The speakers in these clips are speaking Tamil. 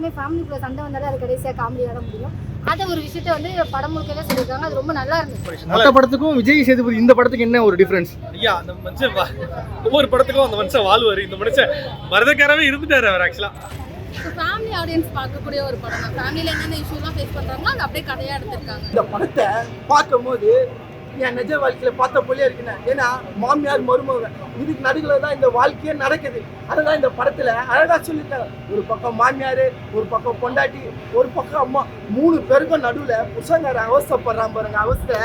எப்பவுமே ஃபேமிலிக்குள்ள சண்டை வந்தாலே அது கடைசியாக காமெடியாக முடியும். அதை ஒரு விஷயத்த வந்து படம் முழுக்கவே சொல்லியிருக்காங்க. அது ரொம்ப நல்லா இருந்துச்சு. மற்ற படத்துக்கும் விஜய் சேதுபதி இந்த படத்துக்கு என்ன ஒரு டிஃபரன்ஸ் ஐயா அந்த மனுஷன் ஒவ்வொரு படத்துக்கும் அந்த மனுஷன் வாழ்வார். இந்த மனுஷன் மரதக்காரவே இருந்துட்டாரு அவர் ஆக்சுவலா ஃபேமிலி ஆடியன்ஸ் பார்க்கக்கூடிய ஒரு படம் தான். ஃபேமிலியில் என்னென்ன இஷ்யூலாம் ஃபேஸ் பண்ணுறாங்களோ அது அப்படியே கதையாக எடுத்திருக்காங்க. இந்த படத்தை பார்க்கும்போது என் நிஜ வாழ்க்கையில பார்த்த போலே இருக்குண்ணே. ஏன்னா மாமியார் மருமக இதுக்கு நடுவில் தான் இந்த வாழ்க்கையே நடக்குது. அதுதான் இந்த படத்துல அழகா சொல்லியிருக்காங்க. ஒரு பக்கம் மாமியார் ஒரு பக்கம் கொண்டாட்டி ஒரு பக்கம் அம்மா. மூணு பேருக்கும் நடுவில் புருஷங்கார அவஸ்தைப்படுறான் பாருங்க அவஸ்தை.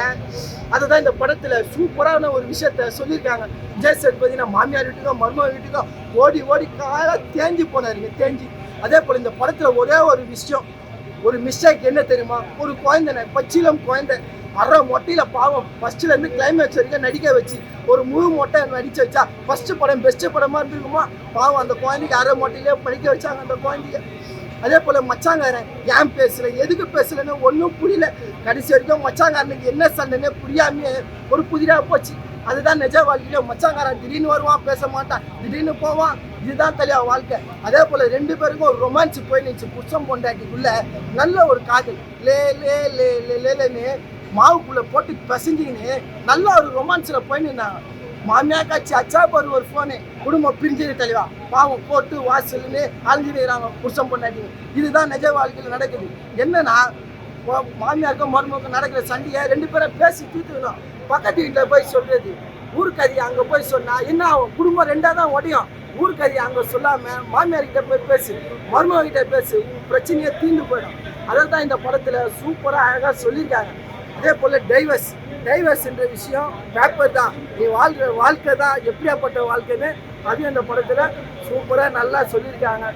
அதை தான் இந்த படத்துல சூப்பரான ஒரு விஷயத்த சொல்லியிருக்காங்க. ஜெய் சேதுபதி நான் மாமியார் வீட்டுக்கும் மருமக வீட்டுக்கும் ஓடி ஓடி காலாக தேஞ்சு போனாருங்க தேஞ்சு. அதே போல் இந்த படத்துல ஒரே ஒரு விஷயம். ஒரு மிஸ்டேக் என்ன தெரியுமா? ஒரு குழந்தை பச்சிலம் குழந்தை அரை மொட்டையில பாவம். ஃபர்ஸ்ட்ல இருந்து கிளைமேக்ஸ் வரைக்கும் நடிக்க வச்சு ஒரு முழு மொட்டை நடிச்சு வச்சா ஃபர்ஸ்ட் படம் பெஸ்ட் படமா இருந்திருக்குமா? பாவம் அந்த குழந்தைக்கு அரை மொட்டையிலே படிக்க வச்சாங்க அந்த குழந்தைய. அதே போல மச்சாங்காரன் ஏன் பேசல எதுக்கு பேசலன்னு ஒன்றும் புரியல. கடைசி வரைக்கும் மச்சாங்காரனுக்கு என்ன சண்டைன்னு புரியாமையே ஒரு புதிராக போச்சு. அதுதான் நிஜ வாழ்க்கையில மச்சாங்காரன் திடீர்னு வருவான் பேச மாட்டான். திடீர்னு போவான். இதுதான் தெளிவா வாழ்க்கை. அதே போல ரெண்டு பேருக்கும் ஒரு ரொமான்ஸ் போய் நிச்சு புருஷம் பொண்டாட்டிக்குள்ள நல்ல ஒரு காதல். லே லே லே லே லேலேன்னு மாவுக்குள்ள போட்டு பிசைஞ்சிக்கின்னு நல்ல ஒரு ரொமான்ஸ்ல போய் நின்னாங்க மாமியா காட்சி அச்சா பாரு ஒரு ஃபோனு குடும்பம் பிரிஞ்சிரு தெளிவா பாவம் போட்டு வாசல்னு அழிஞ்சிருக்கிறாங்க புருஷம் பொண்டாட்டி இதுதான் நிஜ வாழ்க்கையில் நடக்குது. என்னன்னா மாமியாருக்கும் மருமக்கும் நடக்கிற சண்டையை ரெண்டு பேரும் பேசி தீர்த்துக்கணும். பக்கத்து வீட்டில் போய் சொல்கிறது ஊருக்கறி அங்கே போய் சொன்னால் என்ன ஆகும்? குடும்பம் ரெண்டாக தான் உடையும் ஊருக்கறி அங்கே சொல்லாமல் மாமியார்கிட்ட போய் பேசு. மருமகிட்ட பேசு. உன் பிரச்சனையே தீர்ந்து போயிடும். அதை தான் இந்த படத்தில் சூப்பராக அழகாக சொல்லியிருக்காங்க. அதே போல் டைவர்ஸ் டைவர்ஸ்ன்ற விஷயம் பேப்பர் தான். நீ வாழ்கிற வாழ்க்கை தான் எப்படியாப்பட்ட வாழ்க்கைன்னு அதையும் இந்த படத்தில் சூப்பராக நல்லா சொல்லியிருக்காங்க.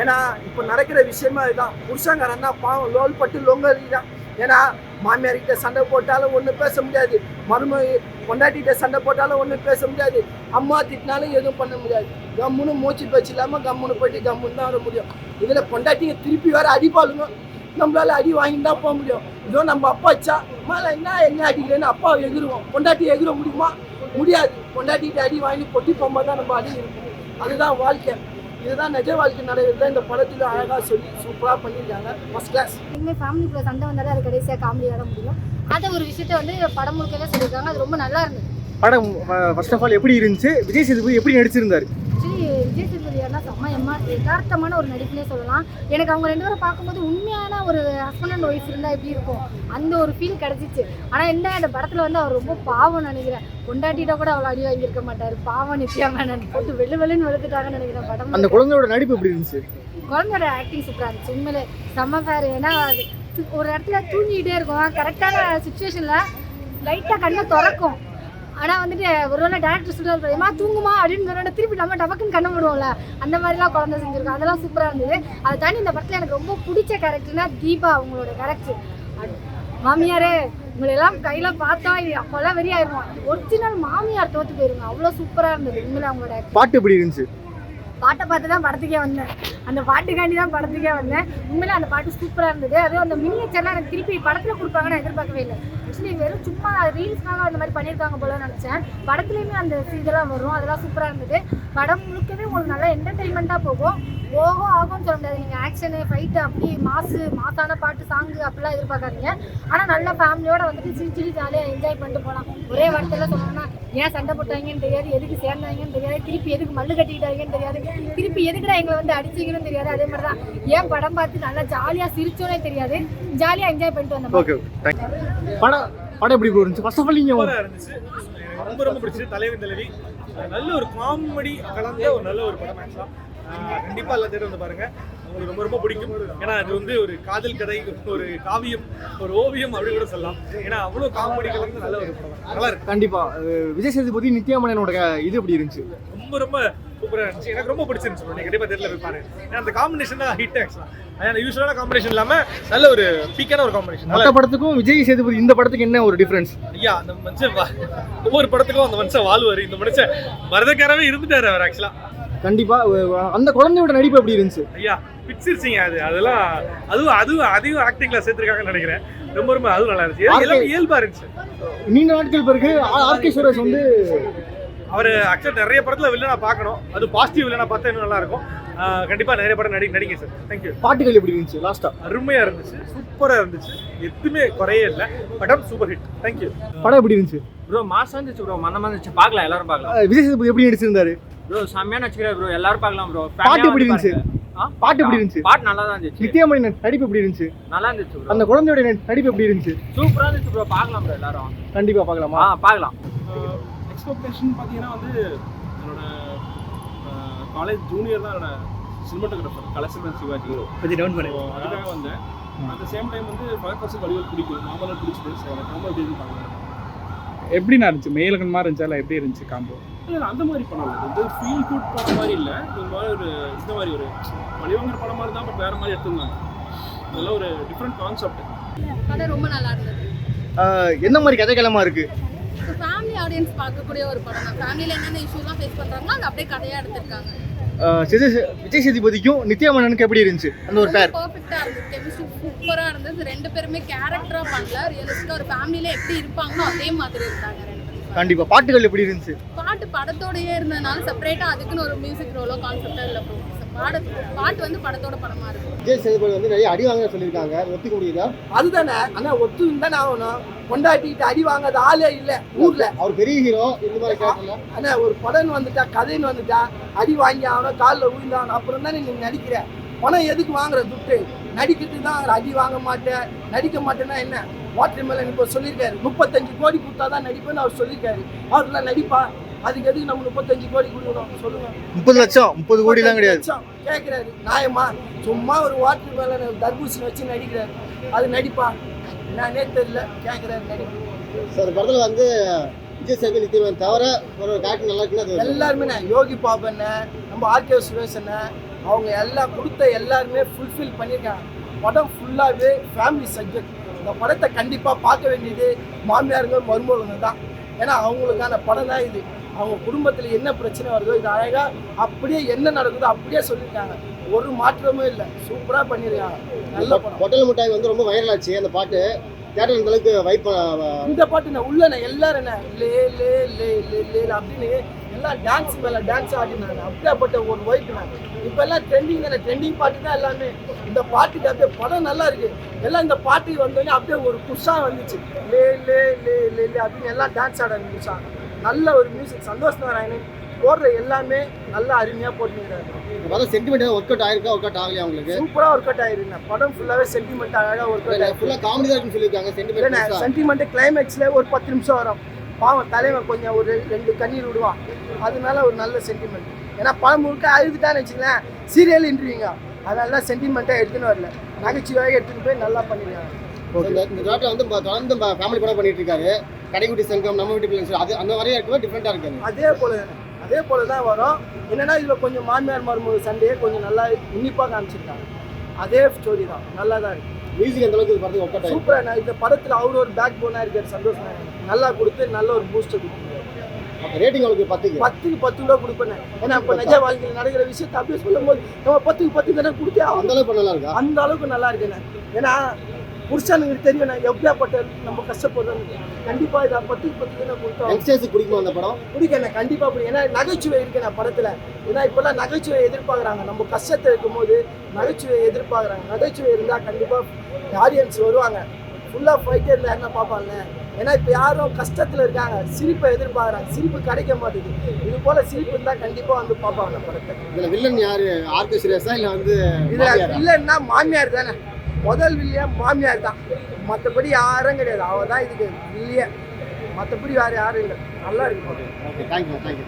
ஏன்னா இப்போ நடக்கிற விஷயமா இதுதான். புருஷங்காரன் தான் பாவம் லோல் பட்டு லொங்கலி தான் ஏன்னா மாமியார்கிட்ட சண்டை போட்டாலும் ஒன்றும் பேச முடியாது. மரும பொண்டாட்டிகிட்ட சண்டை போட்டாலும் ஒன்றும் பேச முடியாது. அம்மா திட்டினாலும் எதுவும் பண்ண முடியாது. கம்முன்னு மூச்சு பேச்சு இல்லாமல் கம்முன்னு போயிட்டு கம்முன்னு தான் வர முடியும். இதில் பொண்டாட்டிங்க திருப்பி வேற அடிப்பாளுங்க நம்மளால அடி வாங்கிட்டு தான் போக முடியும். இதோ நம்ம அப்பா வச்சா மேலே என்ன என்ன அடிக்கிறேன்னு அப்பா எகிருவோம் பொண்டாட்டி எகிர முடியுமா? முடியாது. பொண்டாட்டிகிட்ட அடி வாங்கி கொட்டி போகும்போது தான் நம்ம அடி இருக்கும். அதுதான் வாழ்க்கை. இதுதான் நிஜ வாழ்க்கை நடக்கிறது இந்த படத்தில் அழகாக சொல்லி சூப்பராக பண்ணியிருக்காங்க. ஃபர்ஸ்ட் கிளாஸ் எப்பவுமே ஃபேமிலிக்குள்ள சண்டை வந்தாலே அது கடைசியாக காமெடியாக முடியும். அதை ஒரு விஷயத்த வந்து படம் முழுக்கவே சொல்லியிருக்காங்க. அது ரொம்ப நல்லா இருந்துச்சு படம் ஃபர்ஸ்ட் ஆஃப் ஆல் எப்படி இருந்துச்சு? விஜய் சேதுபதி எப்படி நடிச்சிருந்தாரு ஆக்சுவலி விஜய் சேதுபதி அண்ணா செம்ம எம்மா யதார்த்தமான ஒரு நடிப்புனே சொல்லலாம். எனக்கு அவங்க ரெண்டு பேரும் பார்க்கும்போது உண்மையான ஒரு ஹஸ்பண்ட் அண்ட் ஒய்ஃப் இருந்தால் எப்படி இருக்கும்? அந்த ஒரு ஃபீல் கிடச்சிச்சு. ஆனால் என்ன இந்த படத்தில் வந்து அவர் ரொம்ப பாவம் நினைக்கிறேன். கொண்டாட்டிட்ட கூட அவ்வளோ அடி வாங்கியிருக்க மாட்டார். பாவம் நித்யா மேனன். போட்டு வெள்ளு வெள்ளுன்னு வெளுத்துட்டாங்கன்னு நினைக்கிறேன் படம் அந்த குழந்தையோட நடிப்பு எப்படி இருந்துச்சு? குழந்தையோட ஆக்டிங் சூப்பராக இருந்துச்சு. உண்மையிலே செம்ம ஃபேர் ஏன்னா ஒரு இடத்துல தூங்கிக்கிட்டே இருக்கும். கரெக்டான சுச்சுவேஷனில் லைட்டாக கண்ணை திறக்கும். ஆனால் வந்துட்டு ஒரு வேளை டேரக்டர் சொல்லுவார் ஏமா தூங்குமா அப்படின்னு சொன்னா திருப்பி நம்ம டபக்குன்னு கண்ண விடுவோம்ல அந்த மாதிரிலாம் குழந்தை செஞ்சுருக்கோம் அதெல்லாம் சூப்பராக இருந்தது. அதை தாண்டி இந்த படத்தில் எனக்கு ரொம்ப பிடிச்ச கேரக்டர்னா தீபா அவங்களோட கேரக்டர் மாமியாரே உங்களெல்லாம் கையில் பார்த்தா அப்போல்லாம் வெறி ஒரிஜினல் மாமியார் தோற்று போயிருங்க. அவ்வளோ சூப்பராக இருந்தது. உண்மையில அவங்களோட பாட்டு எப்படி இருந்துச்சு? பாட்டை பார்த்து தான் படத்துக்கே வந்தேன். அந்த பாட்டுக்காண்டி தான் படத்துக்கே வந்தேன். உண்மையில அந்த பாட்டு சூப்பராக இருந்தது. அதுவும் அந்த மினியேச்சர்லாம் எனக்கு திருப்பி படத்தில் கொடுப்பாங்கன்னு எதிர்பார்க்கவே இல்லை. ஆக்சுவலி வெறும் சும்மா ரீல்ஸ்னால அந்த மாதிரி பண்ணியிருக்காங்க போல நினச்சேன். படத்துலேயுமே அந்த இதெல்லாம் வரும். அதெல்லாம் சூப்பராக இருந்தது. படம் முழுக்கவே உங்களுக்கு நல்லா என்டர்டெயின்மெண்ட்டாக போகும். ஓகோ ஆகும்னு சொல்ல முடியாது. நீங்கள் ஆக்ஷனு ஃபைட்டு அப்படி மாசு மாசான பாட்டு சாங்கு அப்படிலாம் எதிர்பார்க்காதீங்க. ஆனால் நல்ல ஃபேமிலியோட வந்துட்டு சிரிச்சிரி ஜாலியாக என்ஜாய் பண்ணிட்டு போகலாம். ஒரே வார்த்தையில் சொல்லணும்னா ஏன் சண்டை போட்டாங்கன்னு தெரியாது எதுக்கு சேர்ந்தாங்கன்னு தெரியாது திருப்பி எதுக்கு மல்லு கட்டிக்கிட்டாங்கன்னு தெரியாது திருப்பி எதுக்குடா எங்களை வந்து அடிச்சிங்கன்னு தெரியாது அதே மாதிரி தான் ஏன் படம் பார்த்து நல்லா ஜாலியாக சிரிச்சோனே தெரியாது ஜாலியாக என்ஜாய் பண்ணிட்டு வந்தோம்? ஓகே படம் படம் எப்படி இருந்துச்சு? ஃபர்ஸ்ட் ஆஃப் ஆல் நீங்கள் ரொம்ப ரொம்ப பிடிச்சது தலைவன் தலைவி. நல்ல ஒரு காமெடி கலந்த ஒரு நல்ல ஒரு படம் ஆக்சுவலா கண்டிப்பா எல்லா தேட்டர் வந்து பாருங்க. உங்களுக்கு ரொம்ப ரொம்ப பிடிக்கும். ஏன்னா அது வந்து ஒரு காதல் கதை ஒரு காவியம் ஒரு ஓவியம் அப்படி கூட சொல்லலாம். ஏன்னா அவ்வளோ காமெடி கலந்து நல்ல ஒரு படம். நல்லா இருக்கு. கண்டிப்பா. விஜய் சேதுபதி நித்யா மேனனோட க- இது எப்படி இருந்துச்சு? ரொம்ப ரொம்ப சூப்பரா இருந்துச்சு. எனக்கு ரொம்ப பிடிச்சிருந்துச்சு bro. நீங்க கண்டிப்பா தேட்டர்ல போய் பாருங்க. ஏன்னா அந்த காம்பினேஷன் தான் ஹிட் ஆக்சுவலா அதான் யூஸ்வலான காம்பினேஷன் இல்லாம நல்ல ஒரு பீக்கான ஒரு காம்பினேஷன் மற்ற படத்துக்கும் விஜய் சேதுபதி இந்த படத்துக்கு என்ன ஒரு டிஃபரன்ஸ் ஐயா அந்த மனுஷன் ஒவ்வொரு படத்துக்கும் அந்த மனுஷன் வாழ்வார். இந்த மனுஷன் மரதக்காரவே இருந்துட்டாரு அவர் ஆக்சுவலா கண்டிப்பா அந்த குழந்தையோட நடிப்பு எப்படி இருந்துச்சு? ஐயா பிடிச்சிருச்சிங்க அது. அதெல்லாம் அதுவும் அதுவும் அதையும் ஆக்டிங்ல சேர்த்திருக்காங்கன்னு நினைக்கிறேன். ரொம்ப ரொம்ப அதுவும் நல்லா இருந்துச்சு. ஆர்கே- எல்லாம் இயல்பா இருந்துச்சு. நீண்ட நாட்கள் பிறகு ஆர் ஆர் கே சுரேஷ் வந்து அவர் ஆக்சுவலி நிறைய படத்துல வில்லனா பார்க்கணும். அது பாசிட்டிவ் வில்லனா பார்த்தா இன்னும் நல்லா இருக்கும். ஆஹ் கண்டிப்பா நிறைய படம் நடி நடிங்க சார். தேங்க்யூ பாட்டுகள் எப்படி இருந்துச்சு? லாஸ்டா அருமையா இருந்துச்சு. சூப்பரா இருந்துச்சு. எதுவுமே குறையே இல்லை. படம் சூப்பர் ஹிட் தேங்க்யூ படம் எப்படி இருந்துச்சு? ப்ரோ மாசம் இருந்துச்சு ப்ரோ மன்னமா இருந்துச்சு. பார்க்கலாம் எல்லாரும் பார்க்கலாம் விஜய் சேதுபதி எப்படி நடிச்சிருந்தாரு? ப்ரோ செம்மையா நடிச்சுக்கிறாரு ப்ரோ எல்லாரும் பார்க்கலாம் ப்ரோ பாட்டு எப்படி இருந்துச்சு? பாட்டு எப்படி இருந்துச்சு? பாட்டு நல்லா தான் இருந்துச்சு. நித்யாமணி நடிப்பு எப்படி இருந்துச்சு? நல்லா இருந்துச்சு ப்ரோ அந்த குழந்தையோட நடிப்பு எப்படி இருந்துச்சு? சூப்பரா இருந்துச்சு ப்ரோ பார்க்கலாம் ப்ரோ எல்லாரும். கண்டிப்பா பார்க்கலாமா? ஆ பார்க்கலாம். எக்ஸ்பெக்டேஷன் பார்த்தீங்கன்னா வந்து என்னோட காலேஜ் ஜூனியர் தான் என்னோட சினிமாட்டோகிராஃபர் கலெக்ஷன் சிவாஜி கொஞ்சம் டவுன் பண்ணு. So, அதுக்காக வந்தேன். அட் த சேம் டைம் வந்து ஃபயர் பர்சன் வடிவல் பிடிக்கும். மாமல்லாம் பிடிச்சது ஸோ எனக்கு ரொம்ப எப்படி இருந்து பார்க்கலாம் எப்படிண்ணா இருந்துச்சு? மேலகன் மாதிரி இருந்துச்சா? இல்லை எப்படி இருந்துச்சு காம்போ இல்லை அந்த மாதிரி படம் இல்லை. இது ஃபீல் குட் படம் மாதிரி இல்லை. இந்த மாதிரி ஒரு இந்த மாதிரி ஒரு வடிவங்கிற படம் மாதிரி தான் பட் வேறு மாதிரி எடுத்திருந்தாங்க. அதெல்லாம் ஒரு டிஃப்ரெண்ட் கான்செப்ட் கதை ரொம்ப நல்லா இருந்தது. என்ன மாதிரி கதைக்களமா இருக்கு? ஸோ ஃபேமிலி ஆடியன்ஸ் பார்க்கக்கூடிய ஒரு படம் தான். ஃபேமிலியில் என்னென்ன இஷ்யூலாம் ஃபேஸ் பண்ணுறாங்களோ அது அப்படியே கதையாக எடுத்திருக்காங்க. விஜய் சேதுபதிக்கும் நித்யாமணனுக்கு எப்படி இருந்துச்சு? அந்த ஒரு பேர் பர்ஃபெக்டாக இருந்தது. கெமிஸ்ட்ரி சூப்பராக இருந்தது. ரெண்டு பேருமே கேரக்டராக பண்ணல. ரியலிஸ்டிக்காக ஒரு ஃபேமிலியில் எப்படி இருப்பாங்களோ அதே மாதிரி இருந்தாங்க கண்டிப்பா. பாட்டுகள் எப்படி இருந்துச்சு? படத்தோடயே இருந்ததுனால செப்பரேட்டாக அதுக்குன்னு ஒரு மியூசிக் ரோலோ கான்செப்டாக இல்லை ப்ரோ பாடு பாட்டு வந்து படத்தோட படமாக இருக்கும். விஜய் சேதுபதி வந்து நிறைய அடி வாங்க சொல்லியிருக்காங்க. ஒத்துக்க முடியுதா அதுதானே. ஆனா ஒத்து தானே ஆகணும் கொண்டாட்டிட்டு அடி வாங்காத ஆளே இல்ல ஊர்ல. அவர் பெரிய ஹீரோ இந்த மாதிரி கேட்கல ஆனா ஒரு படம் வந்துட்டா கதைன்னு வந்துட்டா அடி வாங்கி ஆகணும் காலில் விழுந்தாகணும் அப்புறம் தானே நீ நடிக்கிற? பணம் எதுக்கு வாங்குற துட்டு? நடிக்கிறதுக்கு தான் அடி வாங்க மாட்டேன் நடிக்க மாட்டேன்னா என்ன? வாட்டர் மேலன் இப்போ சொல்லியிருக்காரு. முப்பத்தஞ்சு கோடி கொடுத்தா தான் நடிப்பேன்னு அவர் சொல்லியிருக்காரு. அவர்லாம் நடிப்பா? அதுக்கு எதுக்கு நம்ம முப்பத்தஞ்சு கோடி கொடுக்கணும் சொல்லுங்க. முப்பது லட்சம்? முப்பது கோடிலாம் கிடையாது. கேட்குறாரு நியாயமா சும்மா ஒரு வாட்டர் மேலன் தர்பூசணி வச்சு நடிக்கிறாரு. அது நடிப்பா? என்னன்னே தெரியல. கேட்குறாரு நடிப்பு. சார் படத்துல வந்து விஜய் சேதுபதி நித்யாமணன் தவிர ஒரு நல்லா இருக்குன்னு எல்லாருமே நான் யோகி பாபண்ண நம்ம ஆர்கே சுரேஷ் அண்ணன் அவங்க எல்லாம் கொடுத்த எல்லாருமே ஃபுல்ஃபில் பண்ணியிருக்காங்க. படம் ஃபுல்லாகவே ஃபேமிலி சப்ஜெக்ட் இந்த படத்தை கண்டிப்பாக பார்க்க வேண்டியது மாமியாருங்க மருமகங்க தான். ஏன்னா அவங்களுக்கான படம் தான் இது. அவங்க குடும்பத்தில் என்ன பிரச்சனை வருதோ இது அழகாக அப்படியே என்ன நடக்குதோ அப்படியே சொல்லியிருக்காங்க. ஒரு மாற்றமும் இல்லை. சூப்பராக பண்ணியிருக்காங்க. நல்ல படம். பொட்டல் மிட்டாய் வந்து ரொம்ப வைரல் ஆச்சு. அந்த பாட்டு தேட்டர் அளவுக்கு வைப் இந்த பாட்டு நான் உள்ள நான் எல்லாரும் என்ன லே லே லே லே லே அப்படின்னு எல்லாம் டான்ஸ் மேல டான்ஸ் ஆடினாங்க. அப்படியாப்பட்ட ஒரு ஒய்ஃப் நான். இப்போ எல்லாம் ட்ரெண்டிங் தானே. ட்ரெண்டிங் பாட்டு தான் எல்லாமே. இந்த பாட்டுக்கு அப்படியே படம் நல்லா இருக்கு. எல்லாம் இந்த பாட்டு வந்தோடனே அப்படியே ஒரு புஷா வந்துச்சு. லே லே லே லே லே அப்படின்னு எல்லாம் டான்ஸ் ஆட ஆரம்பிச்சாங்க. நல்ல ஒரு மியூசிக் சந்தோஷ் நாராயணன் போடுற எல்லாமே நல்லா அருமையா போட்டுக்கிறாரு படம் சென்டிமெண்ட் ஒர்க் அவுட் ஆயிருக்கா? ஒர்க் அவுட் ஆகலையா உங்களுக்கு? சூப்பரா ஒர்க் அவுட் ஆயிருங்க படம் ஃபுல்லாவே சென்டிமெண்ட் அழகா ஒர்க் அவுட் ஆயிருக்கு. ஃபுல்லா காமெடி தான் சொல்லியிருக்காங்க. சென்டிமெண்ட் சென்டிமெண்ட் கிளைமேக்ஸ்ல ஒரு பத்து நிமிஷம் வரும். பாவம் தலைவன் கொஞ்சம் ஒரு ரெண்டு கண்ணீர் விடுவான். அதனால ஒரு நல்ல சென்டிமெண்ட் ஏன்னா படம் முழுக்க அழுதுட்டான்னு வச்சுங்களேன் சீரியல் இன்ட்ருவீங்க அதனால தான் சென்டிமெண்ட்டாக எடுத்துன்னு வரல. நகைச்சுவையாக எடுத்துன்னு போய் நல்லா பண்ணிருக்காங்க. இந்த நாட்டில் வந்து தொடர்ந்து ஃபேமிலி படம் பண்ணிட்டு இருக்காரு கடைக்குட்டி சங்கம் நம்ம வீட்டு பிள்ளைங்க அது அந்த மாதிரியே இருக்குமா டிஃப்ரெண்டா இருக்காது அதே போல அதே போல தான் வரும். என்னன்னா இதில் கொஞ்சம் மாமியார் மருமக சண்டையே கொஞ்சம் நல்லா உன்னிப்பாக காமிச்சிருக்காங்க. அதே ஸ்டோரி தான். நல்லா தான் இருக்கு. மியூசிக் அந்த அளவுக்கு படத்துக்கு ஆயிருக்கு. சூப்பராக நான் இந்த படத்தில் அவர் ஒரு பேக் போனாக இருக்கார் சந்தோஷ் நாராயணன். நல்லா கொடுத்து நல்ல ஒரு பூஸ்டர் கொடுத்துருக்காரு. ரேட்டிங் உங்களுக்கு பத்துக்கு? பத்துக்கு பத்து ரூபா கொடுப்பேன் ஏன்னா இப்போ நிஜ வாழ்க்கையில் நடக்கிற விஷயத்தை அப்படியே சொல்லும் போது நம்ம பத்துக்கு பத்து தானே கொடுத்தே. அந்த அளவுக்கு நல்லா இருக்கா அந்த அளவுக்கு நல்லா இருக்குண்ணே ஏன்னா புருஷனுக்கு தெரியும் நான் எப்படியாப்பட்ட நம்ம கஷ்டப்படுறோம். கண்டிப்பா இதை பத்துக்கு பத்து தானே கொடுத்தோம்? யங்ஸ்டர்ஸுக்கு பிடிக்குமா அந்த படம்? பிடிக்கணும் கண்டிப்பா பிடிக்கும். ஏன்னா நகைச்சுவை இருக்கு நான் படத்துல. ஏன்னா இப்பெல்லாம் நகைச்சுவை எதிர்பார்க்குறாங்க. நம்ம கஷ்டத்தை இருக்கும்போது நகைச்சுவை எதிர்பார்க்குறாங்க. நகைச்சுவை இருந்தா கண்டிப்பா ஆடியன்ஸ் வருவாங்க. ஃபுல்லா ஃபைட்டே இருந்தா என்ன பார்ப்பாங்க? ஏன்னா இப்போ யாரும் கஷ்டத்துல இருக்காங்க. சிரிப்பை எதிர்பார்க்குறாங்க. சிரிப்பு கிடைக்க மாட்டேங்குது. இது போல சிரிப்பு இருந்தா கண்டிப்பா வந்து பார்ப்பாங்க படத்தை இதுல வில்லன் யாரு? ஆர்கே சுரேஷா இல்ல வந்து இதுல? இல்லைன்னா மாமியார் தானே. முதல் வில்லியம் மாமியார் தான். மற்றபடி யாரும் கிடையாது. அவள் தான் இதுக்கு வில்லிய மற்றபடி வேறு யாரும் இல்லை. நல்லா இருக்கு. Okay thank you thank you